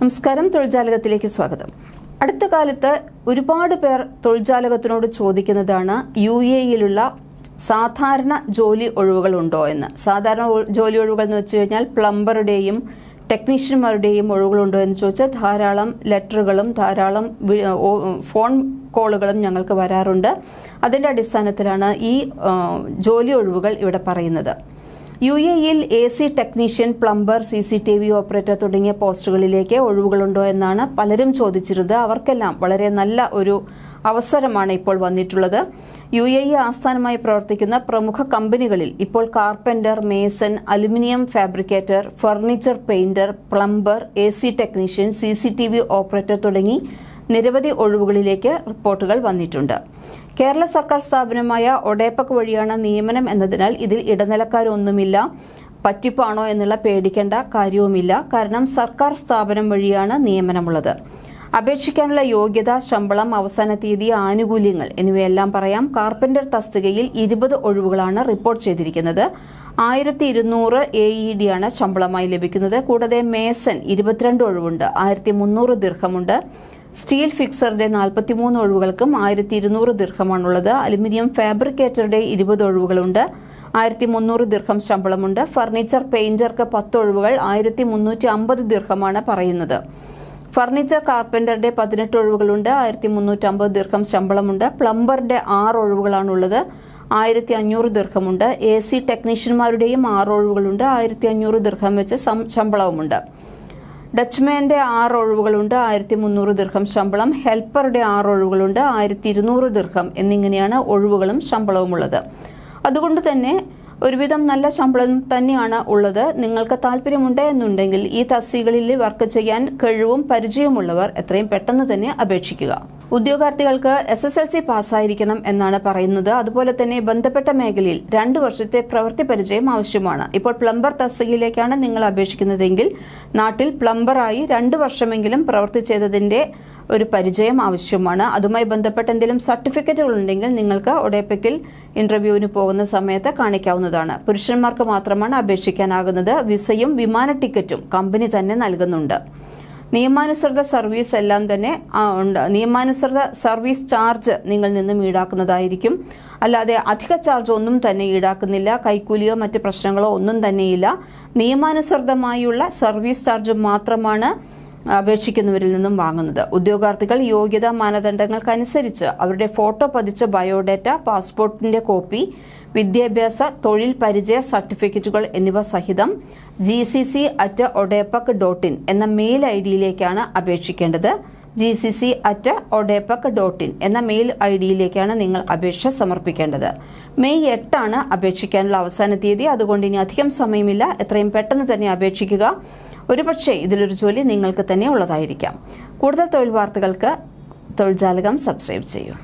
നമസ്കാരം തൊഴിൽജാലകത്തിലേക്ക് സ്വാഗതം. അടുത്ത കാലത്ത് ഒരുപാട് പേർ തൊഴിൽജാലകത്തിനോട് ചോദിക്കുന്നതാണ് യു എയിലുള്ള സാധാരണ ജോലി ഒഴിവുകളുണ്ടോ എന്ന്. സാധാരണ ജോലി ഒഴിവുകൾ എന്ന് വെച്ച് കഴിഞ്ഞാൽ പ്ലംബറുടെയും ടെക്നീഷ്യന്മാരുടെയും ഒഴിവുകളുണ്ടോ എന്ന് ചോദിച്ചാൽ ധാരാളം ലെറ്ററുകളും ധാരാളം ഫോൺ കോളുകളും ഞങ്ങൾക്ക് വരാറുണ്ട്. അതിന്റെ അടിസ്ഥാനത്തിലാണ് ഈ ജോലി ഒഴിവുകൾ ഇവിടെ പറയുന്നത്. യു എ ഇയിൽ A C technician plumber C C T V operator തുടങ്ങിയ പോസ്റ്റുകളിലേക്ക് ഒഴിവുകളുണ്ടോ എന്നാണ് പലരും ചോദിച്ചിരുന്നത്. അവർക്കെല്ലാം വളരെ നല്ല ഒരു അവസരമാണ് ഇപ്പോൾ വന്നിട്ടുള്ളത്. യു എ ഇ ആസ്ഥാനമായി പ്രവർത്തിക്കുന്ന പ്രമുഖ കമ്പനികളിൽ ഇപ്പോൾ carpenter mason aluminium fabricator furniture painter plumber A C technician C C T V operator തുടങ്ങി നിരവധി ഒഴിവുകളിലേക്ക് റിപ്പോർട്ടുകൾ വന്നിട്ടുണ്ട്. കേരള സർക്കാർ സ്ഥാപനമായ ഒഡേപ്പക് വഴിയാണ് നിയമനം എന്നതിനാൽ ഇതിൽ ഇടനിലക്കാരൊന്നുമില്ല പറ്റിപ്പാണോ എന്നുള്ള പേടിക്കേണ്ട കാര്യവുമില്ല. കാരണം സർക്കാർ സ്ഥാപനം വഴിയാണ് നിയമനമുള്ളത്. അപേക്ഷിക്കാനുള്ള യോഗ്യത ശമ്പളം അവസാന തീയതി ആനുകൂല്യങ്ങൾ എന്നിവയെല്ലാം പറയാം. കാർപ്പന്റർ തസ്തികയിൽ ഇരുപത് ഒഴിവുകളാണ് റിപ്പോർട്ട് ചെയ്തിരിക്കുന്നത്. ആയിരത്തി ഇരുന്നൂറ് എ ഇ ഡി ആണ് ശമ്പളമായി ലഭിക്കുന്നത്. കൂടാതെ മേസൻ ഇരുപത്തിരണ്ട് ഒഴിവുണ്ട്. ആയിരത്തി മുന്നൂറ് ദീർഘമുണ്ട്. സ്റ്റീൽ ഫിക്സറുടെ നാൽപ്പത്തിമൂന്ന് ഒഴിവുകൾക്കും ആയിരത്തി ഇരുന്നൂറ് ദീർഘമാണുള്ളത്. അലുമിനിയം ഫാബ്രിക്കേറ്ററുടെ ഇരുപത് ഒഴിവുകളുണ്ട്. ആയിരത്തി മുന്നൂറ് ദീർഘം ശമ്പളമുണ്ട്. ഫർണിച്ചർ പെയിന്റർക്ക് പത്ത് ഒഴിവുകൾ ആയിരത്തി മുന്നൂറ്റി അമ്പത് ദീർഘമാണ് പറയുന്നത്. ഫർണിച്ചർ കാർപ്പന്ററുടെ പതിനെട്ട് ഒഴിവുകളുണ്ട്. ആയിരത്തി മുന്നൂറ്റി അമ്പത് ദീർഘം ശമ്പളമുണ്ട്. പ്ലംബറുടെ ആറ് ഒഴിവുകളാണുള്ളത്. ആയിരത്തി അഞ്ഞൂറ് ദീർഘമുണ്ട്. എ സി ടെക്നീഷ്യന്മാരുടെയും ആറ് ഒഴിവുകളുണ്ട്. ആയിരത്തി അഞ്ഞൂറ് ദീർഘം വെച്ച് ശമ്പളവുമുണ്ട്. ഡച്ച്മാന്റെ ആറ് ഒഴിവുകളുണ്ട് ആയിരത്തി മുന്നൂറ് ദീർഘം ശമ്പളം. ഹെൽപ്പറുടെ ആറ് ഒഴിവുകളുണ്ട് ആയിരത്തി ഇരുന്നൂറ് ദീർഘം എന്നിങ്ങനെയാണ് ഒഴിവുകളും ശമ്പളവും ഉള്ളത് അതുകൊണ്ട് തന്നെ ഒരുവിധം നല്ല ശമ്പളം തന്നെയാണ് ഉള്ളത്. നിങ്ങൾക്ക് താല്പര്യമുണ്ട് എന്നുണ്ടെങ്കിൽ ഈ തസ്തികളിൽ വർക്ക് ചെയ്യാൻ കഴിവും പരിചയമുള്ളവർ എത്രയും പെട്ടെന്ന് തന്നെ അപേക്ഷിക്കുക. ഉദ്യോഗാർത്ഥികൾക്ക് എസ് എസ് എൽ സി പാസ്സായിരിക്കണം എന്നാണ് പറയുന്നത്. അതുപോലെ തന്നെ ബന്ധപ്പെട്ട മേഖലയിൽ രണ്ടു വർഷത്തെ പ്രവൃത്തി പരിചയം ആവശ്യമാണ്. ഇപ്പോൾ പ്ലംബർ തസ്തികയിലേക്കാണ് നിങ്ങൾ അപേക്ഷിക്കുന്നതെങ്കിൽ നാട്ടിൽ പ്ലംബറായി രണ്ടു വർഷമെങ്കിലും പ്രവൃത്തി ചെയ്തതിന്റെ ഒരു പരിചയം ആവശ്യമാണ്. അതുമായി ബന്ധപ്പെട്ട എന്തെങ്കിലും സർട്ടിഫിക്കറ്റുകൾ ഉണ്ടെങ്കിൽ നിങ്ങൾക്ക് ഒടേപ്പയ്ക്കിൽ ഇന്റർവ്യൂവിന് പോകുന്ന സമയത്ത് കാണിക്കാവുന്നതാണ്. പുരുഷന്മാർക്ക് മാത്രമാണ് അപേക്ഷിക്കാനാകുന്നത്. വിസയും വിമാന ടിക്കറ്റും കമ്പനി തന്നെ നൽകുന്നുണ്ട്. നിയമാനുസൃത സർവീസ് എല്ലാം തന്നെ ഉണ്ട്. നിയമാനുസൃത സർവീസ് ചാർജ് നിങ്ങൾ നിന്നും ഈടാക്കുന്നതായിരിക്കും. അല്ലാതെ അധിക ചാർജ് ഒന്നും തന്നെ ഈടാക്കുന്നില്ല. കൈക്കൂലിയോ മറ്റ് പ്രശ്നങ്ങളോ ഒന്നും തന്നെയില്ല. നിയമാനുസൃതമായുള്ള സർവീസ് ചാർജ് മാത്രമാണ് അപേക്ഷിക്കുന്നവരിൽ നിന്നും വാങ്ങുന്നത്. ഉദ്യോഗാർത്ഥികൾ യോഗ്യതാ മാനദണ്ഡങ്ങൾക്കനുസരിച്ച് അവരുടെ ഫോട്ടോ പതിച്ച ബയോഡേറ്റ പാസ്പോർട്ടിന്റെ കോപ്പി വിദ്യാഭ്യാസ തൊഴിൽ പരിചയ സർട്ടിഫിക്കറ്റുകൾ എന്നിവ സഹിതം G C C at ODEPC dot in എന്ന മെയിൽ ഐ ഡിയിലേക്കാണ് അപേക്ഷിക്കേണ്ടത്. G C C at ODEPC dot in എന്ന മെയിൽ ഐ ഡിയിലേക്കാണ് നിങ്ങൾ അപേക്ഷ സമർപ്പിക്കേണ്ടത്. മെയ് എട്ടാണ് അപേക്ഷിക്കാനുള്ള അവസാന തീയതി. അതുകൊണ്ട് ഇനി അധികം സമയമില്ല. എത്രയും പെട്ടെന്ന് തന്നെ അപേക്ഷിക്കുക. ഒരുപക്ഷെ ഇതിലൊരു ജോലി നിങ്ങൾക്ക് തന്നെ ഉള്ളതായിരിക്കാം. കൂടുതൽ തൊഴിൽ വാർത്തകൾക്ക് തൊഴിൽ ജാലകം സബ്സ്ക്രൈബ് ചെയ്യൂ.